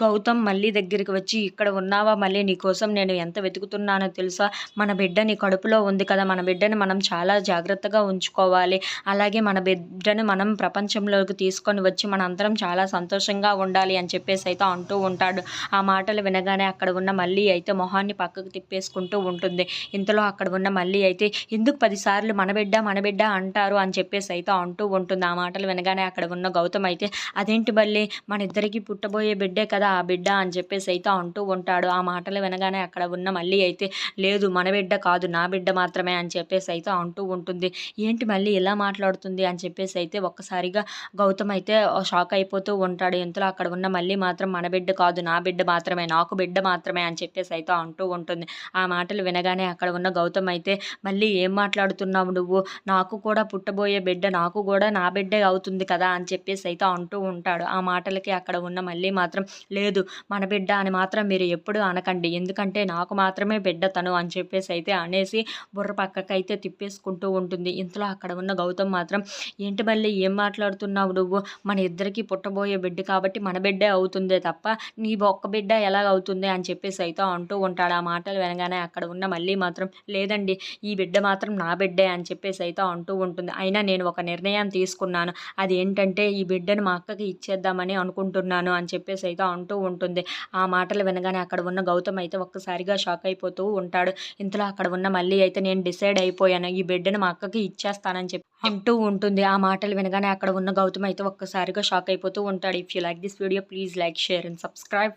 గౌతమ్ మళ్ళీ దగ్గరికి వచ్చి ఇక్కడ ఉన్నావా మళ్ళీ? నీకోసం నేను ఎంత వెతుకుతున్నానో తెలుసా? మన బిడ్డ నీ కడుపులో ఉంది కదా మన బిడ్డని మనం చాలా జాగ్రత్తగా ఉంచుకోవాలి. అలాగే మన బిడ్డను మనం ప్రపంచంలోకి తీసుకొని వచ్చి మన అందరం చాలా సంతోషంగా ఉండాలి అని చెప్పేసి అయితే అంటూ ఉంటాడు. ఆ మాటలు వినగానే అక్కడ ఉన్న మళ్ళీ అయితే మొహాన్ని పక్కకు తిప్పేసుకుంటూ ఉంటుంది. ఇంతలో అక్కడ ఉన్న మళ్ళీ అయితే ఎందుకు పదిసార్లు మన బిడ్డ మన బిడ్డ అంటారు అని చెప్పేసి అయితే అంటూ ఉంటుంది. ఆ మాటలు వినగానే అక్కడ ఉన్న గౌతమ్ అయితే అదేంటి మళ్ళీ? మన ఇద్దరికి పుట్టబోయే బిడ్డే కదా ఆ బిడ్డ అని చెప్పేసి అయితే అంటూ ఉంటాడు. ఆ మాటలు వినగానే అక్కడ ఉన్న మళ్ళీ అయితే లేదు మన బిడ్డ కాదు నా బిడ్డ మాత్రమే అని చెప్పేసి అయితే అంటూ ఉంటుంది. ఏంటి మళ్ళీ ఇలా మాట్లాడుతుంది అని చెప్పేసి అయితే ఒక్కసారిగా గౌతమ్ అయితే షాక్ అయిపోతూ ఉంటాడు. ఇంతలో అక్కడ ఉన్న మళ్ళీ మాత్రం మన బిడ్డ కాదు నా బిడ్డ మాత్రమే నాకు బిడ్డ మాత్రమే అని చెప్పేసి అయితే అంటూ ఉంటుంది. ఆ మాటలు వినగానే అక్కడ ఉన్న గౌతమ్ అయితే మళ్ళీ ఏం మాట్లాడుతున్నావు నువ్వు? నాకు కూడా పుట్టబోయే బిడ్డ నాకు కూడా నా బిడ్డే అవుతుంది కదా అని చెప్పేసి అయితే అంటూ ఉంటాడు. ఆ మాటలకి అక్కడ ఉన్న మళ్ళీ మాత్రం లేదు మన బిడ్డ అని మాత్రం మీరు ఎప్పుడు అనకండి. ఎందుకంటే నాకు మాత్రమే బిడ్డ తను అని చెప్పేసి అయితే అనేసి బుర్ర పక్కకైతే తిప్పేసుకుంటూ ఉంటుంది. ఇంతలో అక్కడ ఉన్న గౌతమ్ మాత్రం ఏంటి మళ్ళీ ఏం మాట్లాడుతున్నావు నువ్వు? మన ఇద్దరికి పుట్టబోయే బిడ్డ కాబట్టి మన బిడ్డే అవుతుందే తప్ప నీ ఒక్క బిడ్డ ఎలా అవుతుంది? అని చెప్పేసి అయితే అంటూ ఉంటాడు. ఆ మాటలు వినగానే అక్కడ ఉన్న మళ్ళీ మాత్రం లేదండి ఈ బిడ్డ మాత్రం నా బిడ్డే అని చెప్పేసి అయితే అంటూ ఉంటుంది. అయినా నేను ఒక నిర్ణయం తీసుకున్నాను. అది ఏంటంటే ఈ బిడ్డను మా అక్కకి ఇచ్చేద్దామని అనుకుంటున్నాను అని చెప్పేసి అయితే అంటూ ఉంటుంది. ఆ మాటలు వినగానే అక్కడ ఉన్న గౌతమ్ అయితే ఒక్కసారిగా షాక్ అయిపోతూ ఉంటాడు. ఇంతలో అక్కడ ఉన్న మళ్ళీ అయితే నేను డిసైడ్ అయిపోయాను. ఈ బిడ్డను మా అక్కకి ఇచ్చేస్తానని చెప్పి అంటూ ఉంటుంది. ఆ మాటలు వినగానే అక్కడ ఉన్న గౌతమ్ అయితే ఒక్కసారిగా షాక్ అయిపోతూ ఉంటాడు. If you like this video please like share and subscribe.